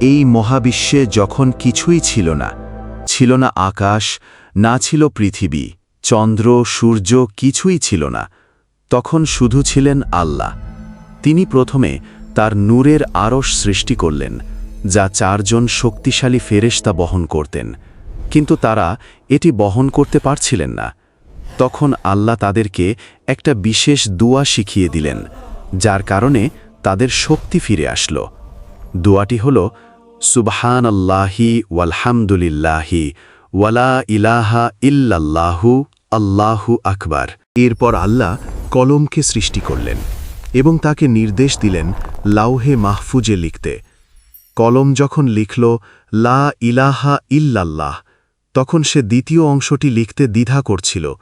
এই মহাবিশ্বে যখন কিছুই ছিল না ছিল না আকাশ, না ছিল পৃথিবী, চন্দ্র, সূর্য, কিছুই ছিল না, তখন শুধু ছিলেন আল্লাহ। তিনি প্রথমে তার নূরের আরশ সৃষ্টি করলেন, যা চারজন শক্তিশালী ফেরেশতা বহন করতেন। কিন্তু তারা এটি বহন করতে পারছিলেন না। তখন আল্লাহ তাদেরকে একটা বিশেষ দুয়া শিখিয়ে দিলেন, যার কারণে তাদের শক্তি ফিরে আসলো। দোয়াটি হল সুবহান আল্লাহি ওয়ালহামদুলিল্লাহি ওয়ালা ইলাহা ইল্লাল্লাহু আল্লাহু আকবার। এরপর আল্লাহ কলমকে সৃষ্টি করলেন এবং তাকে নির্দেশ দিলেন লাউহে মাহফুজে লিখতে। কলম যখন লিখল, লা ইলাহা ইল্লাল্লাহ, তখন সে দ্বিতীয় অংশটি লিখতে দ্বিধা করছিল।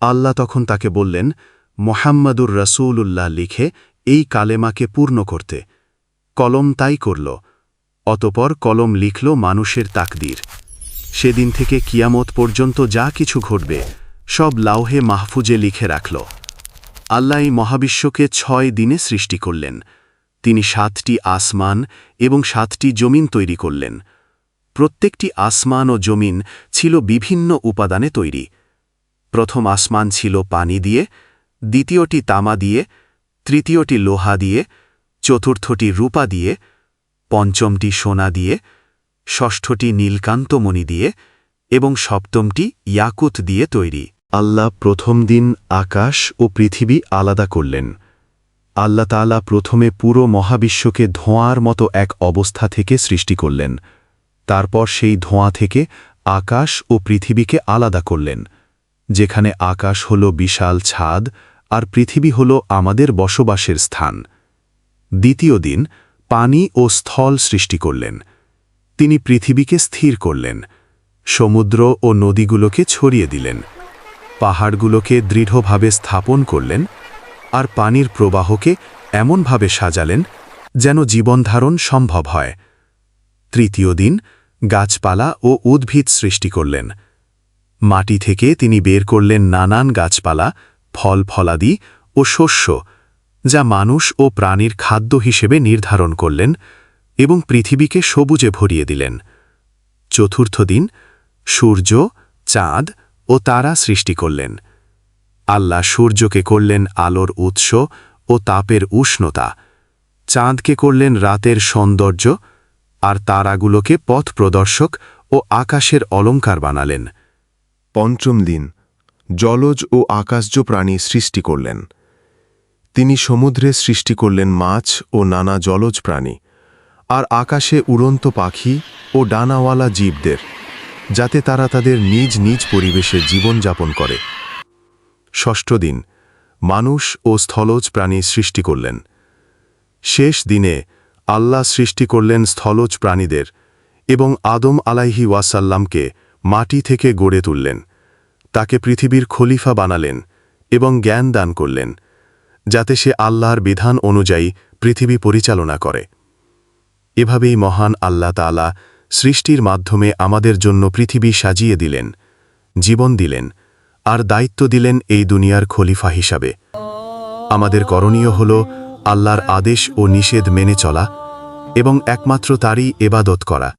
আল্লাহ তখন তাকে বললেন, মোহাম্মদুর রসুল্লাহ লিখে এই কালেমাকে পূর্ণ করতে। কলম তাই করল। অতপর কলম লিখল মানুষের তাকদির। সেদিন থেকে কিয়ামত পর্যন্ত যা কিছু ঘটবে, সব লাউহে মাহফুজে লিখে রাখল। আল্লাহ মহাবিশ্বকে ছয় দিনে সৃষ্টি করলেন। তিনি সাতটি আসমান এবং সাতটি জমিন তৈরি করলেন। প্রত্যেকটি আসমান ও জমিন ছিল বিভিন্ন উপাদানে তৈরি। প্রথম আসমান ছিল পানি দিয়ে, দ্বিতীয়টি তামা দিয়ে, তৃতীয়টি লোহা দিয়ে, চতুর্থটি রূপা দিয়ে পঞ্চমটি সোনা দিয়ে, ষষ্ঠটি নীলকান্তমণি দিয়ে এবং সপ্তমটি ইয়াকুত দিয়ে তৈরি। আল্লাহ প্রথম দিন আকাশ ও পৃথিবী আলাদা করলেন। আল্লাহ তাআলা প্রথমে পুরো মহাবিশ্বকে ধোঁয়ার মতো এক অবস্থা থেকে সৃষ্টি করলেন। তারপর সেই ধোঁয়া থেকে আকাশ ও পৃথিবীকে আলাদা করলেন। যেখানে আকাশ হল বিশাল ছাদ আর পৃথিবী হল আমাদের বসবাসের স্থান। দ্বিতীয় দিন পানি ও স্থল সৃষ্টি করলেন। তিনি পৃথিবীকে স্থির করলেন, সমুদ্র ও নদীগুলোকে ছড়িয়ে দিলেন, পাহাড়গুলোকে দৃঢ়ভাবে স্থাপন করলেন আর পানির প্রবাহকে এমনভাবে সাজালেন যেন জীবনধারণ সম্ভব হয়। তৃতীয় দিন গাছপালা ও উদ্ভিদ সৃষ্টি করলেন। মাটি থেকে তিনি বের করলেন নানান গাছপালা, ফল, ফলাদি ও শস্য যা মানুষ ও প্রাণীর খাদ্য হিসেবে নির্ধারণ করলেন এবং পৃথিবীকে সবুজে ভরিয়ে দিলেন। চতুর্থ দিন, সূর্য, চাঁদ ও তারা সৃষ্টি করলেন। আল্লাহ সূর্যকে করলেন আলোর উৎস ও তাপের উষ্ণতা। চাঁদকে করলেন রাতের সৌন্দর্য আর তারাগুলোকে পথ প্রদর্শক ও আকাশের অলঙ্কার বানালেন। পঞ্চম দিন, জলজ ও আকাশজ প্রাণী সৃষ্টি করলেন। তিনি সমুদ্রে সৃষ্টি করলেন মাছ ও নানা জলজ প্রাণী, আর আকাশে উড়ন্ত পাখি ও ডানাওয়ালা জীবদের, যাতে তারা তাদের নিজ নিজ পরিবেশে জীবনযাপন করে। ষষ্ঠ দিন, মানুষ ও স্থলজ প্রাণী সৃষ্টি করলেন। শেষ দিনে, আল্লাহ সৃষ্টি করলেন স্থলজ প্রাণীদের এবং আদম আলাইহি ওয়াসাল্লামকে মাটি থেকে গড়ে তুললেন। তাকে পৃথিবীর খলিফা বানালেন এবং জ্ঞান দান করলেন। যাতে সে আল্লাহর বিধান অনুযায়ী পৃথিবী পরিচালনা করে। এভাবেই মহান আল্লাহ তাআলা সৃষ্টির মাধ্যমে আমাদের জন্য পৃথিবী সাজিয়ে দিলেন, জীবন দিলেন, আর দায়িত্ব দিলেন এই দুনিয়ার খলিফা হিসাবে। আমাদের করণীয় হল আল্লাহর আদেশ ও নিষেধ মেনে চলা এবং একমাত্র তারই এবাদত করা।